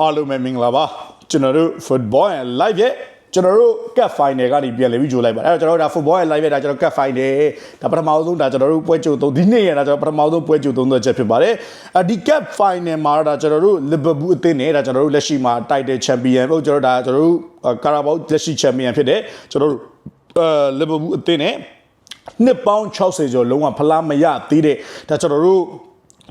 အားလုံးပဲမင်္ဂလာပါကျွန်တော်တို့ football and live ရဲ့ကျွန်တော်တို့ cup final ကနေပြန်လည်ပြီးကြိုလိုက်ပါအဲ့တော့ကျွန်တော်တို့ဒါ football and live ရဲ့ဒါကျွန်တော် cup final ဒါပထမဆုံးဒါကျွန်တော်တို့ပွဲကြိုသုံးဒီနေ့ရတာကျွန်တော်ပထမဆုံးပွဲကြိုသုံးသက်ချက်ဖြစ်ပါတယ်အဒီ cup final မှာတော့ဒါကျွန်တော်တို့ liverpool အသင်းနဲ့ဒါကျွန်တော်တို့လက်ရှိမှာ title champion ဟုတ်ကျွန်တော်တို့ဒါကျွန်တော်တို့ carabao လက်ရှိ champion ဖြစ်တဲ့ကျွန်တော်တို့အဲ liverpool အသင်းနဲ့နှစ်ပေါင်း60ကျော်လုံးဝဖလားမရသေးတဲ့ဒါကျွန်တော်တို့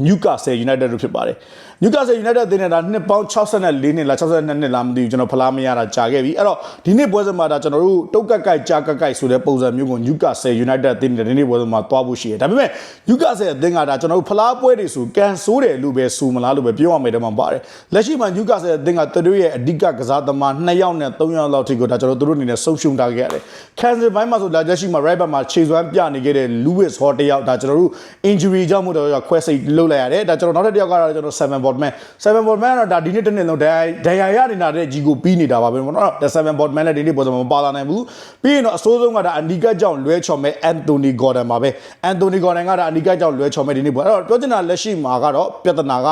Newcastle United တို့ဖြစ်ပါတယ် Newcastle United အသင်းနဲ့ဒါနှစ်ပေါင်း64နှစ်လား62နှစ်လားမသိဘူးကျွန်တော်ဖလားမရတာကြာခဲ့ပြီအဲ့တော့ဒီနေ့ပွဲစဉ်မှာဒါကျွန်တော်တို့တုတ်ကက်ကိုက်ကြာကက်ကိုက်ဆိုတဲ့ပုံစံမျိုးကို Newcastle United အသင်းနဲ့ဒီနေ့ပွဲစဉ်မှာတွားဖို့ရှိတယ်ဒါပေမဲ့ Newcastle အသင်းကဒါကျွန်တော်တို့ဖလားပွဲတွေဆိုကန်ဆိုးတယ်လို့ပဲဆိုမလားလို့ပဲပြောရမယ်တမန်ပါတယ်လက်ရှိမှာ Newcastle အသင်းကသူတို့ရဲ့အဓိကကစားသမား2ယောက်နဲ့3ယောက်လောက်ထိကိုဒါကျွန်တော်တို့အနေနဲ့ဆုံးရှုံးထားခဲ့ရတယ် Cancel ဘိုင်းမှာဆိုဒါလက်ရှိမှာ right back မှာခြေစွမ်းပြနေခဲ့တဲ့ Lewis Hall တယောက်ဒါကျွန်တော်တို့ injury ကြောင့်မို့တော့ခွဲစိတ်လုပ်လိုက်ရတယ်ဒါကျွန်တော်နောက်တစ်ယောက်ကတော့ကျွန်တော်7 boardman 7 boardman ကတော့ဒါဒီနေ့တစ်နေ့လုံးဒဏ်ရာဒဏ်ရာရနေတာတဲ့ကြီးကိုပြီးနေတာပါပဲပေါ့နော်ဒါ7 boardman လည်းဒီနေ့ပေါ်စမပါလာနိုင်ဘူးပြီးရင်တော့အစိုးဆုံးကဒါအနီကတ်ကြောင့်လွဲချော်မဲ့ Anthony Gordon ပါပဲ Anthony Gordon ကဒါအနီကတ်ကြောင့်လွဲချော်မဲ့ဒီနေ့ပေါ်အဲ့တော့ပြောချင်တာလက်ရှိမှာကတော့ပြဿနာက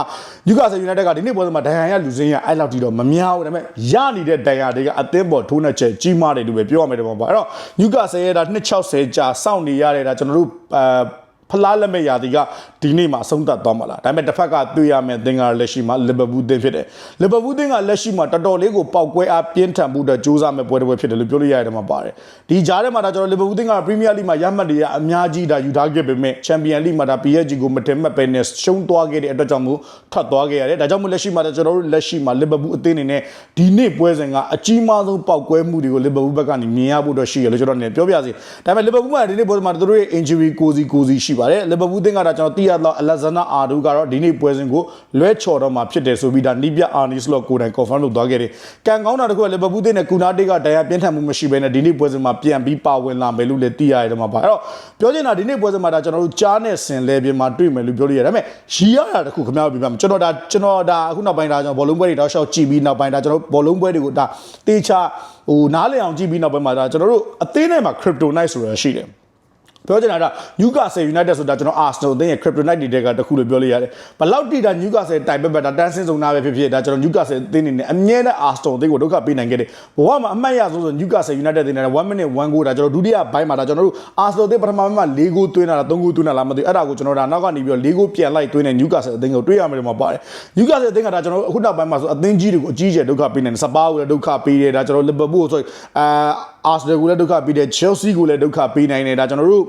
Newcastle United ကဒီနေ့ပေါ်စမှာဒဏ်ရာရလူစင်းရအဲ့လောက်ထိတော့မများဘူးဒါပေမဲ့ရနေတဲ့ဒဏ်ရာတွေကအသင်းပေါ်ထိုးနှက်ချက်ကြီးမားတယ်လို့ပဲပြောရမယ်ဒီမှာပေါ့အဲ့တော့ Newcastle ရဲ့ဒါ260ကြာစောင့်နေရတဲ့ဒါကျွန်တော်တို့အဲဖလားလက်မဲ့ရာသီက ဒီနေ့မှာအဆုံးသတ်သွားမှာလားဒါပေမဲ့တစ်ဖက်ကတွေ့ရမယ့်အသင်းကလက်ရှိမှာလီဗာပူးအသင်းဖြစ်တယ်လီဗာပူးအသင်းကလက်ရှိမှာတော်တော်လေးကိုပောက်ကွဲအားပြင်းထန်မှုအတွက်စူးစမ်းမဲ့ပွဲတစ်ပွဲဖြစ်တယ်လို့ပြောလို့ရရတယ်မှာပါတယ်ဒီကြားထဲမှာဒါကျွန်တော်လီဗာပူးအသင်းကပရီးမီးယားလိမှာရမှတ်တွေကအများကြီးဒါယူထားခဲ့ပေမဲ့ချန်ပီယံလိမှာဒါ PSG ကိုမတင်မှတ်ပဲနဲ့ရှုံးသွားခဲ့တဲ့အတွက်ကြောင့်မို့ထွက်သွားခဲ့ရတယ်ဒါကြောင့်မို့လက်ရှိမှာဒါကျွန်တော်တို့လက်ရှိမှာလီဗာပူးအသင်းအနေနဲ့ဒီနေ့ပွဲစဉ်ကအကြီးမားဆုံးပောက်ကွဲမှုတွေကိုလီဗာပူးဘက်ကနေမြင်ရဖို့တော့ရှိရလို့ကျွန်တော်အနေနဲ့ပြောပြစီဒါပေမဲ့လီဗာပူးမှာဒီနေ့ပွဲစဉ်မှာသူတို့ရဲ့ injury ကိုစီကိုစီရှိပါတယ်လီဗာပူးအသင်းကတော့ကျွန်တော်သိရတော့အလက်ဇန်နာအာဒူကတော့ဒီနေ့ပွဲစဉ်ကိုလွဲချော်တော့မှာဖြစ်တယ်ဆိုပြီးဒါနီးပြအာနီစလော့ကိုတိုင် confirm လုပ်သွားခဲ့တယ်။ကံကောင်းတာတခုကလီဗာပူးအသင်းနဲ့ကူနာတေးကဒဏ်ရာပြင်းထန်မှုမရှိဘဲနဲ့ဒီနေ့ပွဲစဉ်မှာပြန်ပြီးပါဝင်လာမယ်လို့လည်းသိရတယ်မှာပါ။အဲ့တော့ပြောချင်တာဒီနေ့ပွဲစဉ်မှာဒါကျွန်တော်တို့ကြားနဲ့ဆင်လဲပြမှာတွေ့မယ်လို့ပြောလို့ရတယ်။ဒါပေမဲ့ရီရတာတခုခင်ဗျားတို့ပြပါမယ်။ကျွန်တော်ဒါကျွန်တော်ဒါအခုနောက်ပိုင်းဒါကျွန်တော်ဘောလုံးပွဲတွေတောက်လျှောက်ကြည့်ပြီးနောက်ပိုင်းဒါကျွန်တော်ဘောလုံးပွဲတွေကိုဒါတေချာဟိုနားလည်အောင်ကြည့်ပြီးနောက်ပိုင်းမှာဒါကျွန်တော်တို့အသင်းထဲမှာ Kryptonite ဆိုတာရှိတယ်။ ပြောချင်တာက Newcastle United ဆိုတာကျွန်တော် Arsenal အသင်းရဲ့ Kryptonite တွေကတခုလို့ပြောလို့ရတယ်။ဘလောက်တိတာ Newcastle တိုင်ပက်ပက်တာတန်းစင်းစုံနာပဲဖြစ်ဖြစ်ဒါကျွန်တော် Newcastle အသင်းနေနဲ့အမြဲတမ်း Arsenal အသင်းကိုဒုက္ခပေးနိုင်ခဲ့တယ်။ဘဝမှာအမှတ်ရဆုံးဆို Newcastle United အသင်းနဲ့1 minute 1 goal ဒါကျွန်တော်ဒုတိယဘိုင်းမှာဒါကျွန်တော်တို့ Arsenal အသင်းပထမပိုင်းမှာ4 goal သွင်းတာလား3 goal သွင်းတာလားမသိဘူး။အဲ့ဒါကိုကျွန်တော်ဒါနောက်ကနေပြီးတော့4 goal ပြန်လိုက်သွင်းတဲ့ Newcastle အသင်းကိုတွေ့ရမယ်လို့မှာပါတယ်။ Newcastle အသင်းကဒါကျွန်တော်အခုနောက်ပိုင်းမှာဆိုအသင်းကြီးတွေကိုအကြီးကျယ်ဒုက္ခပေးနေတယ်။စပါးကိုလည်းဒုက္ခပေးတယ်ဒါကျွန်တော် Liverpool ကိုဆိုအာ Arsenal ကိုလည်းဒုက္ခပေးတယ် Chelsea ကိုလည်းဒုက္ခပေးနိုင်တယ်ဒါကျွန်တော်တို့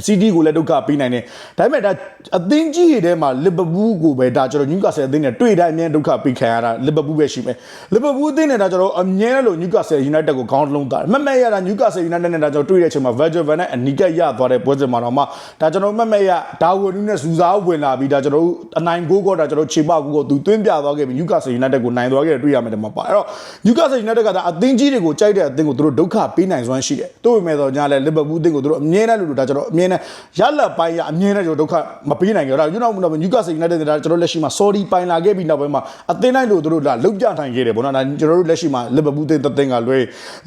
အစီတီကိုလည်းဒုက္ခပေးနိုင်တယ်ဒါပေမဲ့ဒါအသင်းကြီးတွေထဲမှာလီဗာပူးကိုပဲဒါကျွန်တော်နျူကာဆယ်အသင်းနဲ့တွေ့တိုင်းအမြဲဒုက္ခပေးခံရတာလီဗာပူးပဲရှိမယ်လီဗာပူးအသင်းနဲ့ဒါကျွန်တော်အမြဲလို့နျူကာဆယ်ယူနိုက်တက်ကိုခေါင်းလုံးတာမက်မက်ရတာနျူကာဆယ်ယူနိုက်တက်နဲ့ဒါကျွန်တော်တွေ့တဲ့အချိန်မှာ Virgil van Dijk အနီကရသွားတဲ့ပွဲစဉ်မှာတော့မှဒါကျွန်တော်မက်မက်ရဒါဝီနူးနဲ့စူဇာဝင်လာပြီးဒါကျွန်တော်အနိုင်ကိုကောဒါကျွန်တော်ခြေပကူကိုသူသွင်းပြသွားခဲ့ပြီးနျူကာဆယ်ယူနိုက်တက်ကိုနိုင်သွားခဲ့တယ်တွေ့ရမယ်ဒီမှာပါအဲ့တော့နျူကာဆယ်ယူနိုက်တက်ကဒါအသင်းကြီးတွေကိုကြိုက်တဲ့အသင်းကိုသူတို့ဒုက္ခပေးနိုင်စွမ်းရှိတယ်တို့ပေမဲ့တော့ညာလဲလီဗာပူးအသင်းကိုသူတို့အမြဲတမ်းလို့ဒါကျွန်တော်အမြဲတမ်းရလက်ပိုင်းရအမြဲတမ်းကျွန်တော်ဒုက္ခမပေးနိုင်ကြတော့ယူနိုက်နျူကာဆယ်ယူနိုက်တက်ကကျွန်တော်လက်ရှိမှာ sorry ပိုင်လာခဲ့ပြီးနောက်ပိုင်းမှာအသင်းတိုင်းလို့သူတို့ဒါလုတ်ပြနိုင်ခဲ့တယ်ဗောနော်ဒါကျွန်တော်တို့လက်ရှိမှာလီဗာပူးအသင်းသင်းကလွဲ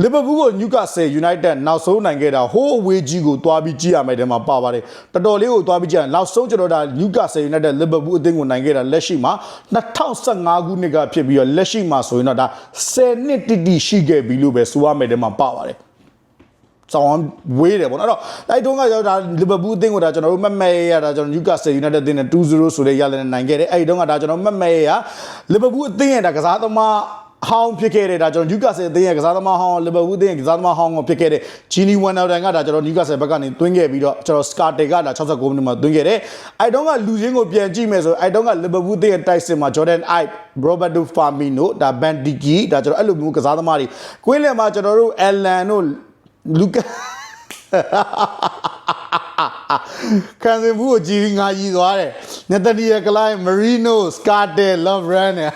လီဗာပူးကိုနျူကာဆယ်ယူနိုက်တက်နောက်ဆုံးနိုင်ခဲ့တာဟိုးအဝေးကြီးကိုတွားပြီးကြည့်ရမယ်တဲ့မှာပါပါတယ်တော်တော်လေးကိုတွားပြီးကြည့်ရနောက်ဆုံးကျွန်တော်ဒါနျူကာဆယ်ယူနိုက်တက်လီဗာပူးအသင်းကိုနိုင်ခဲ့တာလက်ရှိမှာ2015ခုနှစ်ကဖြစ်ပြီးတော့လက်ရှိမှာဆိုရင်တော့ဒါ10နှစ်တိတိရှိခဲ့ပြီလို့ပဲဆိုရမယ်တဲ့မှာပါပါတယ် ဆောင်းဝေးတယ်ပေါ့နော်အဲ့တော့အဲ့တုန်းကကျွန်တော်ဒါလီဗာပူးအသင်းကိုဒါကျွန်တော်တို့မက်မဲရတာကျွန်တော်နျူကာဆယ်ယူနိုက်တက်အသင်းနဲ့2-0ဆိုတဲ့ရလနဲ့နိုင်ခဲ့တယ်အဲ့ဒီတုန်းကဒါကျွန်တော်မက်မဲရလီဗာပူးအသင်းရဲ့ဒါကစားသမားဟောင်းဖြစ်ခဲ့တဲ့ဒါကျွန်တော်နျူကာဆယ်အသင်းရဲ့ကစားသမားဟောင်းလီဗာပူးအသင်းရဲ့ကစားသမားဟောင်းကိုဖြစ်ခဲ့တဲ့ဂျီနီဝန်နယ်တန်ကဒါကျွန်တော်နျူကာဆယ်ဘက်ကနေသွင်းခဲ့ပြီးတော့ကျွန်တော်စကာတေကဒါ69မိနစ်မှာသွင်းခဲ့တယ်အဲ့တုန်းကလူချင်းကိုပြန်ကြည့်မယ်ဆိုအဲ့တုန်းကလီဗာပူးအသင်းရဲ့တိုက်စစ်မှာဂျော်ဒန်အိုက်ရိုဘတ်တိုဖာမီနိုဒါဘန်ဒီကီဒါကျွန်တော်အဲ့လိုမျိုးကစားသမားတွေကွင်းလယ်မှာကျွန်တော်တို့အလန်တို့ လူကာခံစင်ဘူးကိုကြည်ပြီးငါကြီးသွားတယ်နက်သနီယကလိုင်းမရီနိုစကာတဲလော့ဗရန်နဲ့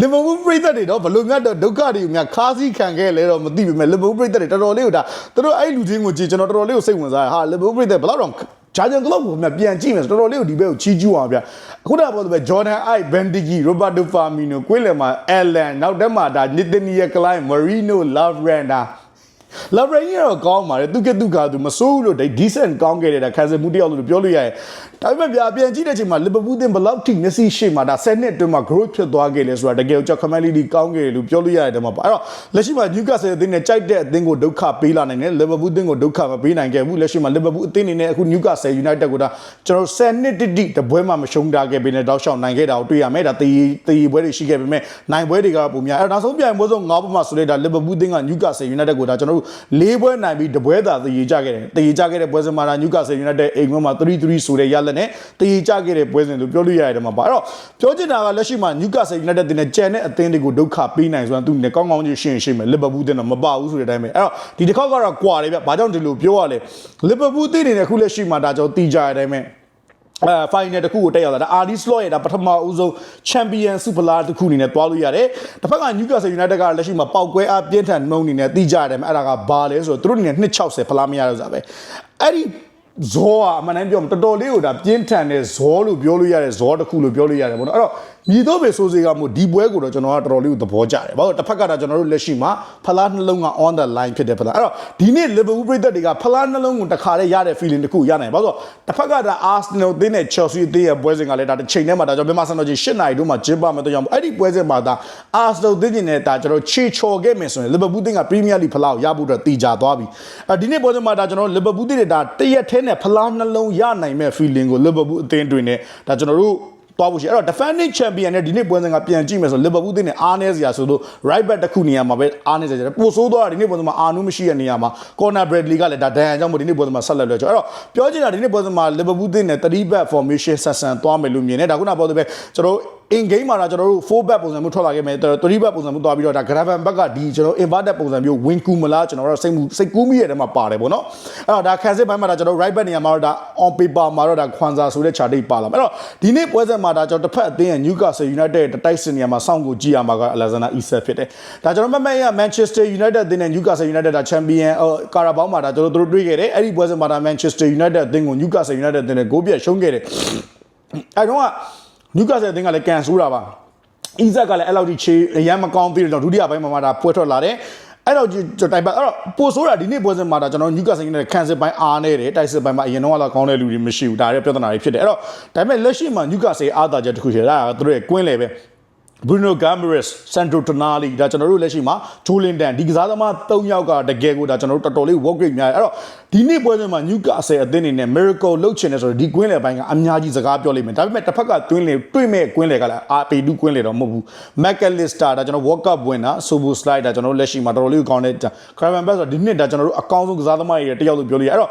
လီဗာပူးပြည်သက်တွေတော့ဘလို့မြတ်တော့ဒုက္ခတွေမြတ်ခါးစည်းခံခဲ့လဲတော့မသိပေမဲ့လီဗာပူးပြည်သက်တွေတော်တော်လေးကိုဒါသူတို့အဲ့လူချင်းကိုကြည်ကျွန်တော်တော်တော်လေးကိုစိတ်ဝင်စားတယ်ဟာလီဗာပူးပြည်သက်ဘယ်တော့တော့ဂျာဂျန်ကလော့ကိုမြပြန်ကြည့်မယ်ဆိုတော်တော်လေးကိုဒီဘက်ကိုချီးကျူးအောင်ဗျအခုတော့ပြောတယ်ဂျော်ဒန်အိုက်ဘန်ဒီဂီရိုဘတ်တိုဖာမီနိုကွင်းလယ်မှာအလန်နောက်တက်မှာဒါနစ်တနီယကလိုင်းမရီနိုလော့ဗရန်ဒါ လာဘရင်းကတော့ကောင်းပါတယ်သူကသူကသူမစိုးဘူးလို့ decent ကောင်းခဲ့တဲ့ခံစားမှုတယောက်လို့ပြောလို့ရတယ်ဒါပေမဲ့ဗျာပြန်ကြည့်တဲ့အချိန်မှာလီဗာပူးသင်းဘယ်လောက်ထိမျက်စိရှိမှဒါ10နှစ်အတွင်းမှာ growth ဖြစ်သွားခဲ့လဲဆိုတာတကယ်ကြောက်ခမန်လီဒီကောင်းခဲ့တယ်လို့ပြောလို့ရတယ်တမပါအဲ့တော့လက်ရှိမှာ Newcastle အသင်းနဲ့ကြိုက်တဲ့အသင်းကိုဒုက္ခပေးလာနိုင်တယ်လီဗာပူးသင်းကိုဒုက္ခမပေးနိုင်ခဲ့ဘူးလက်ရှိမှာလီဗာပူးအသင်းအနေနဲ့အခု Newcastle United ကိုဒါကျွန်တော်10နှစ်တိတိတပွဲမှမရှုံးတာခဲ့ပြီးနေတောက်လျှောက်နိုင်ခဲ့တာကိုတွေ့ရမယ်ဒါတီတီပွဲတွေရှိခဲ့ပေမဲ့နိုင်ပွဲတွေကပုံများအဲ့တော့နောက်ဆုံးပြိုင်ပွဲဆုံး၅ပွဲမှဆိုလိုက်တာလီဗာပူးသင်းက Newcastle United ကိုဒါကျွန်တော်တို့၄ပွဲနိုင်ပြီးတပွဲသာတည်ကြခဲ့တယ်တည်ကြခဲ့တဲ့ပွဲစဉ်မှာဒါ Newcastle United အိမ်ကွင်းမှာ3-3ဆိုတဲ့ရလက်နဲ့တည်ကြခဲ့တဲ့ပွဲစဉ်လို့ပြောလို့ရတယ်မှာပါအဲ့တော့ပြောချင်တာကလက်ရှိမှာ Newcastle United တင်တဲ့ကြံတဲ့အသင်းတွေကိုဒုက္ခပေးနိုင်ဆိုတာသူနဲ့ကောင်းကောင်းချင်းရှင်းရှင်းမယ်လီဗာပူးတင်တော့မပါဘူးဆိုတဲ့အတိုင်းပဲအဲ့တော့ဒီတစ်ခေါက်ကတော့ကွာတယ်ဗျဘာကြောင့်ဒီလိုပြောရလဲလီဗာပူးတင်နေတဲ့ခုလက်ရှိမှာဒါကြောင့်တီးကြရတဲ့အတိုင်းပဲ အဲ final တခုကိုတက်ရောက်လာတာအာဒီစလော့ရဲ့ဒါပထမဦးဆုံး champion super lar တခုအနေနဲ့တွားလို့ရတယ်တစ်ဖက်က Newcastle United ကလက်ရှိမှာပောက်ကွဲအားပြင်းထန်နှုံးအနေနဲ့တီးကြရတယ်အဲ့ဒါကဘာလဲဆိုတော့သူတို့အနေနဲ့260ဖလားမရတော့စားပဲအဲ့ဒီဇောကအမှန်တမ်းပြောရင်တော်တော်လေးကိုဒါပြင်းထန်တဲ့ဇောလို့ပြောလို့ရတယ်ဇောတစ်ခုလို့ပြောလို့ရတယ်ပေါ့နော်အဲ့တော့မြည်တော့ပဲဆိုစေကမို့ဒီပွဲကိုတော့ကျွန်တော်ကတော်တော်လေးကိုသဘောကျတယ်ဘာလို့တစ်ဖက်ကဒါကျွန်တော်တို့လက်ရှိမှာဖလားနှလုံးက on the line ဖြစ်တယ်ဖလားအဲ့တော့ဒီနေ့ Liverpool ပြည်သက်တွေကဖလားနှလုံးကိုတစ်ခါတည်းရတဲ့ feeling တစ်ခုရနိုင်ဘာလို့တစ်ဖက်ကဒါ Arsenal တင်းနဲ့ Chelsea တင်းရဲ့ပွဲစဉ်ကလည်းဒါတစ်ချိန်တည်းမှာဒါကျွန်တော်မြန်မာစံတော်ကြီး၈နိုင်တို့မှာကျင်းပမယ်တော့ကြောင့်အဲ့ဒီပွဲစဉ်မှာဒါ Arsenal တင်းကျင်နဲ့ဒါကျွန်တော်ချေချော်ခဲ့မယ်ဆိုရင် Liverpool တင်းက Premier League ဖလားကိုရဖို့အတွက်တည်ကြသွားပြီအဲဒီနေ့ပွဲစဉ်မှာဒါကျွန်တော် Liverpool တင်းတွေဒါတရက်ထဲနဲ့ဖလားနှလုံးရနိုင်မဲ့ feeling ကို Liverpool အသင်းတွင်နဲ့ဒါကျွန်တော်တို့ သွားဖို့ရှိအဲ့တော့ defending champion နဲ့ဒီနေ့ပွဲစဉ်ကပြန်ကြည့်မယ်ဆို Liverpool တင်းနဲ့အားနည်းစရာဆိုလို့ right back တစ်ခုနေရာမှာပဲအားနည်းစရာပိုဆိုးသွားတာဒီနေ့ပွဲစဉ်မှာအာနုမရှိတဲ့နေရာမှာ corner Bradley ကလည်းဒါဒဏ်ရာကြောင့်မို့ဒီနေ့ပွဲစဉ်မှာဆက်လက်လွှဲချောအဲ့တော့ပြောချင်တာဒီနေ့ပွဲစဉ်မှာ Liverpool တင်းနဲ့3 back formation ဆက်ဆန်သွားမယ်လို့မြင်တယ်ဒါခုနပြောသလိုပဲကျွန်တော် in game မှာတော့ကျွန်တော်တို့4 back ပုံစံမျိုးထွက်လာခဲ့မယ်3 back ပုံစံမျိုးသွားပြီးတော့ဒါ graven back ကဒီကျွန်တော် inverted ပုံစံမျိုး win ကူမလားကျွန်တော်တို့စိတ်မှုစိတ်ကူးမိရဲ့တဲမှာပါတယ်ပေါ့နော်အဲ့တော့ဒါခံစစ်ပိုင်းမှာဒါကျွန်တော် right back နေရာမှာတော့ဒါ on paper မှာတော့ဒါခွန်စာဆိုတဲ့ chart ပါလာမယ်အဲ့တော့ဒီနေ့ပွဲစဉ်မှာဒါကျွန်တော်တစ်ဖက်အသင်းရဲ့ Newcastle United တိုက်စစ်နေရာမှာစောင့်ကိုကြည့်ရမှာက Alexander Isak ဖြစ်တယ်ဒါကျွန်တော်မမရ Manchester United အသင်းနဲ့ Newcastle United ဒါ champion ကာရာဘောင်းမှာဒါကျွန်တော်တို့တွေ့ခဲ့တယ်အဲ့ဒီပွဲစဉ်မှာဒါ Manchester United အသင်းကို Newcastle United အသင်းနဲ့ဂိုးပြတ်ရှုံးခဲ့တယ်အဲ့တော့ က Newcastle အသင်းကလည်းကန်ဆိုးတာပါအီဇက်ကလည်းအဲ့လောက်ကြီးချေအရန်မကောင်းသေးတယ်တော့ဒုတိယပိုင်းမှာမှဒါပွဲထွက်လာတယ်အဲ့တော့ကျွန်တော်တိုင်ပတ်အဲ့တော့ပိုဆိုးတာဒီနေ့ပွဲစဉ်မှာဒါကျွန်တော်ညူကာဆင်နဲ့ခံစစ်ပိုင်းအားနေတယ်တိုက်စစ်ပိုင်းမှာအရင်တော့ကတော့ကောင်းတဲ့လူတွေမရှိဘူးဒါတွေပြဿနာတွေဖြစ်တယ်အဲ့တော့ဒါပေမဲ့လက်ရှိမှာညူကာဆင်အားသာချက်တစ်ခုရှိတယ်ဒါကသူတို့ရဲ့ကွင်းလေပဲ Bruno Gamares, Sandro Tonali ဒါကျွန်တော်တို့လက်ရှိမှာ Joe Linton ဒီကစားသမား၃ယောက်ကတကယ်ကိုဒါကျွန်တော်တို့တော်တော်လေး work rate များတယ်အဲ့တော့ဒီနေ့ပွဲစဉ်မှာ Newcastle အသင်းအနေနဲ့ miracle လုပ်ချင်တယ်ဆိုတော့ဒီကွင်းလေပိုင်းကအများကြီးစကားပြောလိမ့်မယ်ဒါပေမဲ့တစ်ဖက်ကတွင်းလေတွေ့မဲ့ကွင်းလေကလည်း RP2 ကွင်းလေတော့မဟုတ်ဘူး McAllister ဒါကျွန်တော် World Cup ဝင်တာ Sobo Slide ဒါကျွန်တော်တို့လက်ရှိမှာတော်တော်လေးကောင်းတဲ့ Craven Back ဆိုတော့ဒီနှစ်ဒါကျွန်တော်တို့အကောင်းဆုံးကစားသမားတွေတယောက်လို့ပြောလို့ရအဲ့တော့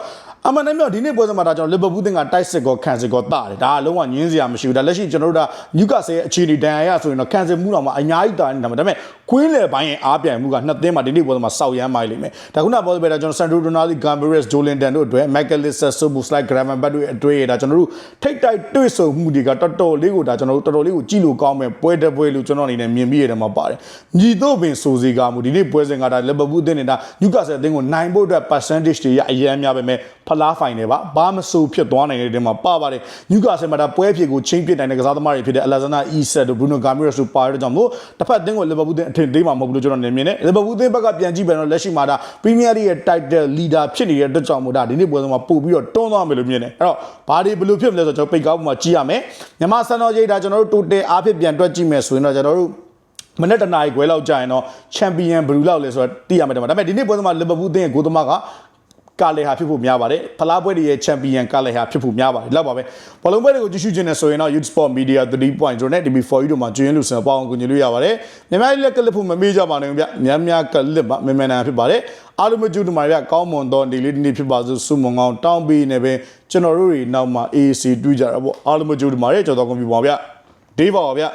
အမှန်တမ်းပြောဒီနေ့ပွဲစဉ်မှာဒါကျွန်တော် Liverpool တင်ကတိုက်စစ်ကောခံစစ်ကောတာတယ်ဒါကလုံးဝညင်းစရာမရှိဘူးဒါလက်ရှိကျွန်တော်တို့ဒါ Newcastle ရဲ့အခြေအနေဒဏ်ရာရဆိုရင်တော့ခံစစ်မှုတော်မှာအများကြီးတာနေတာဒါပေမဲ့ကွင်းလေပိုင်းရဲ့အားပြိုင်မှုကနှစ်သင်းမှာဒီနေ့ပွဲစဉ်မှာစောက်ရမ်းမိုင်းလိမ့်မယ်ဒါခုနပြောတဲ့ဒါကျွန်တော် Sandro Tonali, Gambres, Jolinton တို့အတွက် McAllister, Soboslai, Gravenberch တို့အတွက်ဒါကျွန်တော်တို့ထိတ်တိုက်တွေ့ဆုံမှုတွေကတော်တော်လေးကိုဒါကျွန်တော်တို့တော်တော်လေးကိုကြည့်လို့ကောင်းမယ်ပွဲတစ်ပွဲလို့ကျွန်တော်အနေနဲ့မြင်ပြီးရတယ်မှာပါတယ်ညီတို့ပင်ဆိုစီကမှုဒီနေ့ပွဲစဉ်ကဒါ Liverpool အသင်းနဲ့ဒါ Newcastle အသင်းကိုနိုင်ဖို့အတွက် percentage တွေရအရင်များပဲမဲ့ဖလားဖိုင်တယ်ပါဘာမဆိုဖြစ်သွားနိုင်တဲ့တင်မှာပါပါတယ် Newcastle မှာဒါပွဲဖြစ်ကိုချင်းပစ်နိုင်တဲ့ကစားသမားတွေဖြစ်တဲ့ Alexander Isak တို့ Bruno Gamares တို့ပါရတဲ့ကြောင့်မို့တစ်ဖက်အသင်းကို Liverpool အသင်းအထင်သေးမှာမဟုတ်ဘူးလို့ကျွန်တော်နေမြင်တယ် Liverpool အသင်းဘက်ကပြန်ကြည့်ပြန်တော့လက်ရှိမှာဒါ Premier League ရဲ့ title leader ဖြစ်နေတဲ့အတွက်ကြောင့်မို့ဒါဒီနေ့ပွဲစဉ်မှာပို့ပြီးတော့တွန်းသွားမယ်လို့မြင်တယ်အဲ့တော့ဘာတွေဘယ်လိုဖြစ်မလဲဆိုတော့ကျွန်တော်ပိတ်ကောက်ပုံမှာကြည့်ရမယ်မြန်မာစံတော်ကြီးဒါကျွန်တော်တို့ total အားဖြင့်ပြန်တွက်ကြည့်မယ်ဆိုရင်တော့ကျွန်တော်တို့မနေ့တနားရီခွဲလောက်ကြာရင်တော့ချန်ပီယံဘယ်လူလောက်လဲဆိုတော့သိရမှာတယ်ဒါပေမဲ့ဒီနေ့ပွဲစဉ်မှာလီဗာပူးအသင်းရဲ့ဂိုးသမားက ကာလေဟာဖြစ်ဖို့များပါတယ်ဖလားပွဲတွေရဲ့ချန်ပီယံကာလေဟာဖြစ်ဖို့များပါတယ်လောက်ပါပဲဘောလုံးပွဲတွေကိုကြည့်ရှုခြင်းနဲ့ဆိုရင်တော့ Youth Sport Media 3.0နဲ့ DB4U တို့မှာကျွင်းလို့ဆန်ပေါအောင်ကူညီလို့ရပါတယ်မြန်မာလက်ကလစ်ဖို့မမေ့ကြပါနဲ့ဗျများများကလစ်ပါမြန်မြန်နာဖြစ်ပါတယ်အားလုံးမကြည့်တမှာဗျကောင်းမွန်သောဒီလေးဒီနေ့ဖြစ်ပါစို့ဆုမွန်ကောင်းတောင်းပေးနေပဲကျွန်တော်တို့တွေနောက်မှာ AC တူးကြတာပေါ့အားလုံးမကြည့်တမှာကျွန်တော်ကွန်ပျူတာဗျဒေးပါပါဗျ